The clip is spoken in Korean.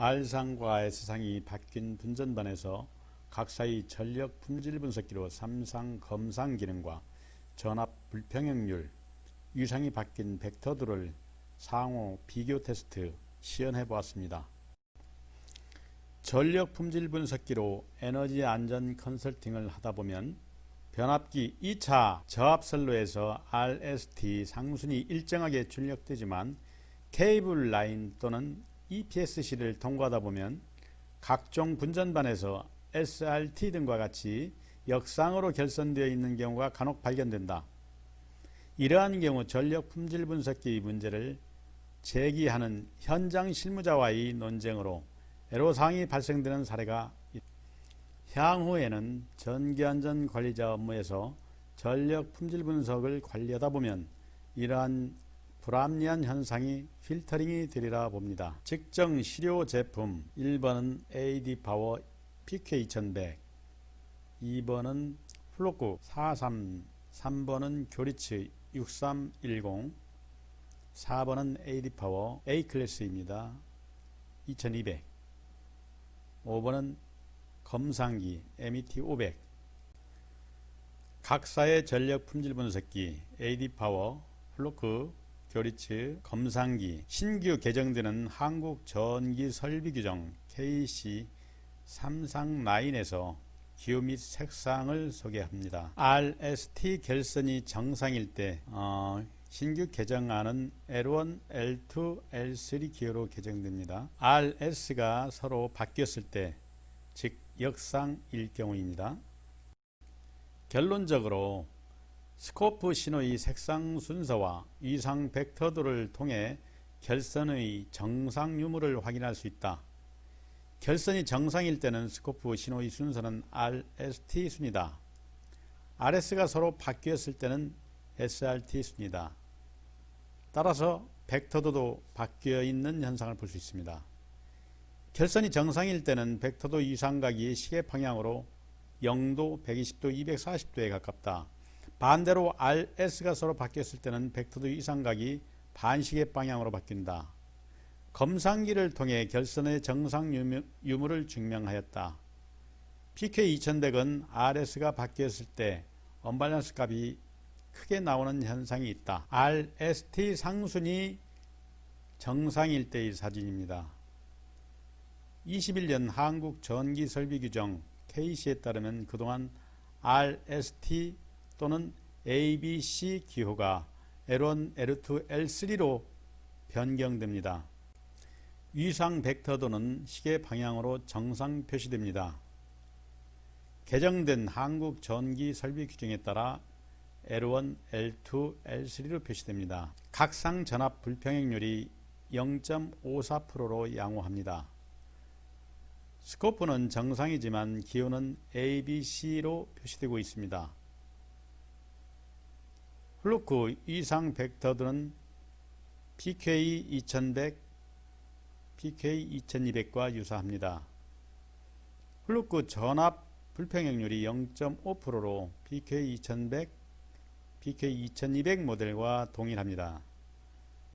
R상과 S상이 바뀐 분전반에서 각사의 전력 품질 분석기로 삼상 검상 기능과 전압 불평형률, 유상이 바뀐 벡터들을 상호 비교 테스트 시연해 보았습니다. 전력 품질 분석기로 에너지 안전 컨설팅을 하다 보면 변압기 2차 저압선로에서 RST 상순이 일정하게 출력되지만 케이블 라인 또는 EPSC를 통과하다 보면 각종 분전반에서 SRT 등과 같이 역상으로 결선되어 있는 경우가 간혹 발견된다. 이러한 경우 전력 품질 분석기 문제를 제기하는 현장 실무자와의 논쟁으로 애로사항이 발생되는 사례가 있다. 향후에는 전기안전 관리자 업무에서 전력 품질 분석을 관리하다 보면 이러한 불합리한 현상이 필터링이 되리라 봅니다. 측정 시료 제품 1번은 AD 파워 PK2100 2번은 플로크 43 3번은 교리츠 6310 4번은 AD 파워 A 클래스입니다. 2200 5번은 검상기 MET 500 각사의 전력 품질 분석기 AD 파워 플로크 교리츠 검상기 신규 개정되는 한국 전기 설비 규정 KC 33라인에서 기호 및 색상을 소개합니다. RST 결선이 정상일 때 어, 신규 개정안은 L1, L2, L3 기호로 개정됩니다. RS가 서로 바뀌었을 때, 즉 역상일 경우입니다. 결론적으로 스코프 신호의 색상 순서와 위상 벡터들을 통해 결선의 정상 유무를 확인할 수 있다. 결선이 정상일 때는 스코프 신호의 순서는 RST 순이다. RS가 서로 바뀌었을 때는 SRT 순이다. 따라서 벡터도도 바뀌어 있는 현상을 볼 수 있습니다. 결선이 정상일 때는 벡터도 이상각이 시계 방향으로 0도, 120도, 240도에 가깝다. 반대로 RS가 서로 바뀌었을 때는 벡터도 이상각이 반시계 방향으로 바뀐다. 검상기를 통해 결선의 정상 유무, 유무를 증명하였다. PK2100은 RS가 바뀌었을 때 언밸런스 값이 크게 나오는 현상이 있다. RST 상순이 정상일 때의 사진입니다. 21년 한국 전기 설비 규정 KC에 따르면 그동안 RST 또는 ABC 기호가 L1, L2, L3로 변경됩니다. 위상 벡터도는 시계 방향으로 정상 표시됩니다. 개정된 한국 전기 설비 규정에 따라 L1, L2, L3로 표시됩니다. 각상 전압 불평행률이 0.54%로 양호합니다. 스코프는 정상이지만 기호는 A, B, C로 표시되고 있습니다. 플루크 이상 벡터들은 PK 2100, PK 2200과 유사합니다. 플루크 전압 불평행률이 0.5%로 PK 2100, PK 2200 모델과 동일합니다.